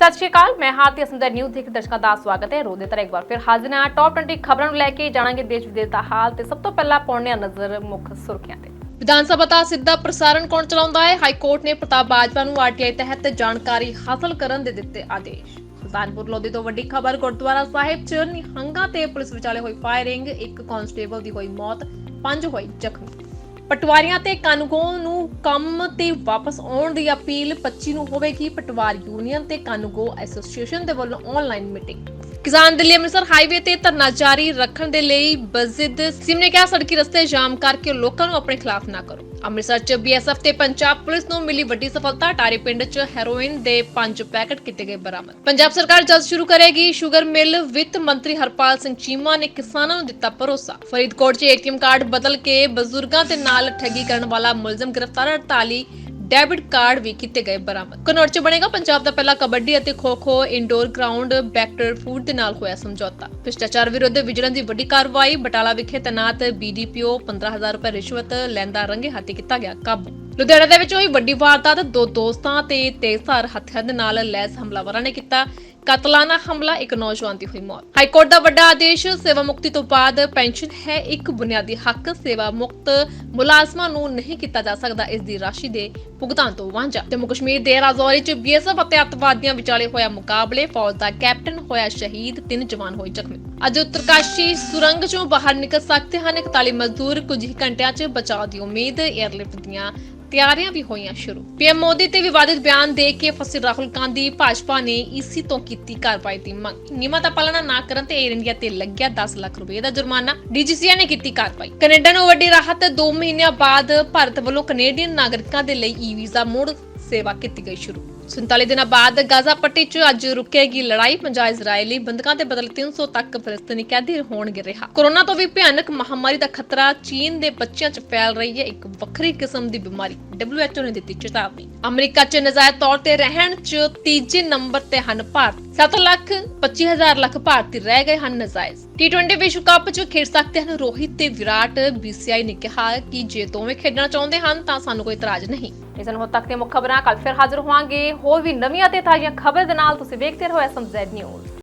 ਸਤਿ ਸ਼੍ਰੀ ਅਕਾਲ, ਮੈਂ ਹਾਰਤੀ ਅਸਮਦਰ ਨਿਊਜ਼ ਦੇਖ ਦਰਸ਼ਕਾਂ ਦਾ ਸਵਾਗਤ ਹੈ। ਰੋਦੇ ਤਰ੍ਹਾਂ ਇੱਕ ਵਾਰ ਫਿਰ ਹਾਜ਼ਰ ਹਾਂ। ਟੌਪ 20 ਖਬਰਾਂ ਨੂੰ ਲੈ ਕੇ ਜਾਣਾਂਗੇ ਦੇਸ਼ ਵਿਦੇਸ਼ ਦਾ ਹਾਲ ਤੇ ਸਭ ਤੋਂ ਪਹਿਲਾਂ ਪਾਉਣੇ ਨਜ਼ਰ ਮੁੱਖ ਸੁਰਖੀਆਂ ਤੇ। ਵਿਧਾਨ ਸਭਾ ਦਾ ਸਿੱਧਾ ਪ੍ਰਸਾਰਣ ਕੌਣ ਚਲਾਉਂਦਾ ਹੈ? ਹਾਈ ਕੋਰਟ ਨੇ ਪ੍ਰਤਾਪ ਬਾਜਵਾ ਨੂੰ ਆਰਟੀਆਈ ਤਹਿਤ ਜਾਣਕਾਰੀ ਹਾਸਲ ਕਰਨ ਦੇ ਦਿੱਤੇ ਆਦੇਸ਼। ਸੁਲਤਾਨਪੁਰ ਲੋਧੀ ਤੋਂ ਵੱਡੀ ਖਬਰ, ਗੁਰਦੁਆਰਾ ਸਾਹਿਬ 'ਚ ਨਿਹੰਗਾਂ ਤੇ ਪੁਲਿਸ ਵਿਚਾਲੇ ਹੋਈ ਫਾਇਰਿੰਗ ਇੱਕ ਕਾਂਸਟੇਬਲ ਦੀ ਹੋਈ ਮੌਤ, ਪੰਜ ਹੋਏ ਜ਼ਖਮੀ। ਪਟਵਾਰੀਆਂ ਤੇ ਕਾਨੂੰਗੋ ਨੂੰ ਕੰਮ ਤੇ ਵਾਪਸ ਆਉਣ ਦੀ ਅਪੀਲ 25 ਨੂੰ ਹੋਵੇਗੀ ਪਟਵਾਰ ਯੂਨੀਅਨ ਤੇ ਕਾਨੂੰਗੋ ਐਸੋਸੀਏਸ਼ਨ ਦੇ ਵੱਲੋਂ ਆਨਲਾਈਨ ਮੀਟਿੰਗ ਕਿਸਾਨ ਦਿੱਲੀ ਅੰਮ੍ਰਿਤਸਰ ਹਾਈਵੇ ਤੇ ਧਰਨਾ ਜਾਰੀ ਰੱਖਣ ਦੇ ਲਈ ਬਜ਼ਿਦ ਸਿਮ ਨੇ ਕਿਹਾ, ਸੜਕੀ ਰਸਤੇ ਜਾਮ ਕਰਕੇ ਲੋਕਾਂ ਨੂੰ ਆਪਣੇ ਖਿਲਾਫ ਨਾ ਕਰੋ। ਅੰਮ੍ਰਿਤਸਰ ਚ ਬੀਐਸਐਫ ਤੇ ਪੰਜਾਬ ਪੁਲਿਸ ਨੂੰ ਮਿਲੀ ਵੱਡੀ ਸਫਲਤਾ। ਟਾਰੇ ਪਿੰਡ ਚ ਹੈਰੋਇਨ ਦੇ 5 ਪੈਕੇਟ ਕੀਤੇ ਗਏ ਬਰਾਮਦ। ਪੰਜਾਬ ਸਰਕਾਰ ਜਲਦ ਸ਼ੁਰੂ ਕਰੇਗੀ ਸ਼ੂਗਰ ਮਿਲ। ਵਿੱਤ ਮੰਤਰੀ ਹਰਪਾਲ ਸਿੰਘ ਚੀਮਾ ਨੇ ਕਿਸਾਨਾਂ ਨੂੰ ਦਿੱਤਾ ਭਰੋਸਾ। ਫਰੀਦਕੋਟ 'ਚ ਏਟੀਐਮ ਕਾਰਡ ਬਦਲ ਕੇ ਬਜ਼ੁਰਗਾਂ ਦੇ ਨਾਲ ਠੱਗੀ ਕਰਨ ਵਾਲਾ ਮੁਲਜ਼ਮ ਗ੍ਰਿਫਤਾਰ 48 ਡੈਬਿਟ ਕਾਰਡ ਵੀ ਕੀਤੇ ਗਏ ਬਰਾਮਦ। ਕਨੌਰ 'ਚ ਬਣੇਗਾ ਪੰਜਾਬ ਦਾ ਪਹਿਲਾ ਕਬੱਡੀ ਅਤੇ kho kho indoor ground Bector food ਦੇ ਨਾਲ ਹੋਇਆ ਸਮਝੌਤਾ। ਭ੍ਰਿਸ਼ਟਾਚਾਰ ਵਿਰੁੱਧ ਵਿਜੀਲੈਂਸ ਦੀ ਵੱਡੀ ਕਾਰਵਾਈ, ਬਟਾਲਾ ਵਿਖੇ ਤੈਨਾਤ ਬੀਡੀਪੀਓ 15000 ਰੁਪਏ ਰਿਸ਼ਵਤ ਲੈਂਦਾ ਰੰਗੇ ਹੱਥੀ ਕੀਤਾ ਗਿਆ ਕਾਬੂ। ਲੁਧਿਆਣਾ ਦੇ ਵਿੱਚ ਹੋਈ ਵੱਡੀ ਵਾਰਦਾਤ, ਦੋ ਦੋਸਤਾਂ ਤੇ ਤੇਜ਼ਧਾਰ ਹਥਿਆਰ ਦੇ ਨਾਲ ਲੈਸ ਹਮਲਾਵਰਾਂ ਨੇ ਕੀਤਾ ਕਤਲਾਨਾ ਹਮਲਾ, ਇੱਕ ਨੌਜਵਾਨ ਦੀ ਹੋਈ ਮੌਤ। ਹਾਈ ਕੋਰਟ ਦਾ ਵੱਡਾ ਆਦੇਸ਼, ਸੇਵਾ ਮੁਕਤੀ ਤੋਂ ਬਾਅਦ ਪੈਨਸ਼ਨ ਹੈ ਇੱਕ ਬੁਨਿਆਦੀ ਹੱਕ। ਸੇਵਾ ਮੁਕਤ ਮੁਲਾਜ਼ਮਾਂ ਨੂੰ ਨਹੀਂ ਕੀਤਾ ਜਾ ਸਕਦਾ, ਇਸ ਦੀ ਰਾਸ਼ੀ ਦੇ ਭੁਗਤਾਨ ਤੋਂ ਵਾਂਝਾ। ਤੇ ਕਸ਼ਮੀਰ ਦੇ ਰਾਜੌਰੀ ਚ ਬੀਐਸਐਫ ਅਤੇ ਅੱਤਵਾਦੀਆਂ ਵਿਚਾਲੇ ਹੋਇਆ ਮੁਕਾਬਲੇ, ਫੌਜ ਦਾ ਕੈਪਟਨ ਹੋਇਆ ਸ਼ਹੀਦ, ਤਿੰਨ ਜਵਾਨ ਹੋਏ ਜ਼ਖਮੀ। ਅੱਜ ਉੱਤਰਕਾਸ਼ੀ ਸੁਰੰਗ ਚੋਂ ਬਾਹਰ ਨਿਕਲ ਸਕਦੇ ਹਨ। 41 ਮਜ਼ਦੂਰ ਕੁਝ ਹੀ ਘੰਟਿਆਂ 'ਚ ਬਚਾਅ ਦੀ ਉਮੀਦ 에ਅਰਲਿਫਟ ਦੀਆਂ ਤਿਆਰੀਆਂ ਵੀ ਹੋਈਆਂ ਸ਼ੁਰੂ। ਪੀਐਮ ਮੋਦੀ ਤੇ ਵਿਵਾਦਿਤ ਬਿਆਨ ਦੇ ਕੇ ਫਸੇ ਰਾਹੁਲ ਗਾਂਧੀ, ਭਾਜਪਾ ਨੇ ਈਸੀ ਤੋਂ ਕੀਤੀ ਕਾਰਵਾਈ ਦੀ ਮੰਗ। ਨਿਯਮਾਂ ਦਾ ਪਾਲਣਾ ਨਾ ਕਰਨ ਤੇ 에ਅਰ ਇੰਡੀਆ ਤੇ ਲੱਗਿਆ 10 ਲੱਖ ਰੁਪਏ ਦਾ ਜੁਰਮਾਨਾ। ਡੀਜੀਸੀਏ ਨੇ ਕੀਤੀ ਕਾਰਵਾਈ। ਕੈਨੇਡਾ ਨੂੰ ਵੱਡੀ ਰਾਹਤ 2 ਮਹੀਨਿਆਂ ਬਾਅਦ ਭਾਰਤ ਵੱਲੋਂ ਕੈਨੇਡੀਅਨ ਨਾਗਰਿਕਾਂ ਦੇ ਲਈ ਈ ਵੀਜ਼ਾ ਮੁੜ ਸੇਵਾ ਕੀਤੀ ਗਈ ਸ਼ੁਰੂ। 47 ਦਿਨਾਂ ਬਾਅਦ ਗਾਜ਼ਾ ਪੱਟੀ 'ਚ ਅੱਜ ਰੁਕੇਗੀ ਲੜਾਈ। 50 ਇਜ਼ਰਾਈਲੀ ਬੰਦਕਾਂ ਦੇ ਬਦਲੇ 300 ਤੱਕ ਫਲਸਤੀਨੀ ਕੈਦੀ ਹੋਣਗੇ ਰਿਹਾ। ਕੋਰੋਨਾ ਤੋਂ ਵੀ ਭਿਆਨਕ ਮਹਾਮਾਰੀ ਦਾ ਖਤਰਾ ਚੀਨ ਦੇ ਬੱਚਿਆਂ 'ਚ ਫੈਲ ਰਹੀ ਹੈ। ਇੱਕ ਵੱਖਰੀ ਕਿਸਮ ਦੀ ਬਿਮਾਰੀ WHO ਨੇ ਦਿੱਤੀ ਚੇਤਾਵਨੀ। ਅਮਰੀਕਾ 'ਚ ਨਜਾਇਜ਼ ਤੌਰ ਤੇ ਰਹਿਣ 'ਚ ਤੀਜੇ ਨੰਬਰ ਤੇ ਹਨ ਭਾਰਤ। 7 ਲੱਖ 25000 ਲੱਖ ਭਾਰਤੀ ਰਹਿ ਗਏ ਹਨ ਨਜਾਇਜ਼। T20 ਵਿਸ਼ਵ ਕੱਪ 'ਚ ਖੇਡ ਸਕਦੇ ਹਨ ਰੋਹਿਤ ਤੇ ਵਿਰਾਟ। BCI ਨੇ ਕਿਹਾ ਕਿ ਜੇ ਦੋਵੇਂ ਖੇਡਣਾ ਚਾਹੁੰਦੇ ਹਨ ਤਾਂ ਸਾਨੂੰ ਕੋਈ ਇਤਰਾਜ਼ ਨਹੀਂ। ਇਸ ਨੂੰ ਤੱਕ ਦੀਆਂ ਮੁੱਖ ਖਬਰਾਂ ਕੱਲ ਫਿਰ ਹਾਜ਼ਰ ਹੋਵਾਂਗੇ। ਹੋਰ ਵੀ ਨਵੀਆਂ ਤੇ ਤਾਜ਼ੀਆਂ ਖਬਰ ਦੇ ਨਾਲ ਤੁਸੀਂ ਵੇਖਦੇ ਰਹੋ ਐਸਐਮਜ਼ੈਡ ਨਿਊਜ਼।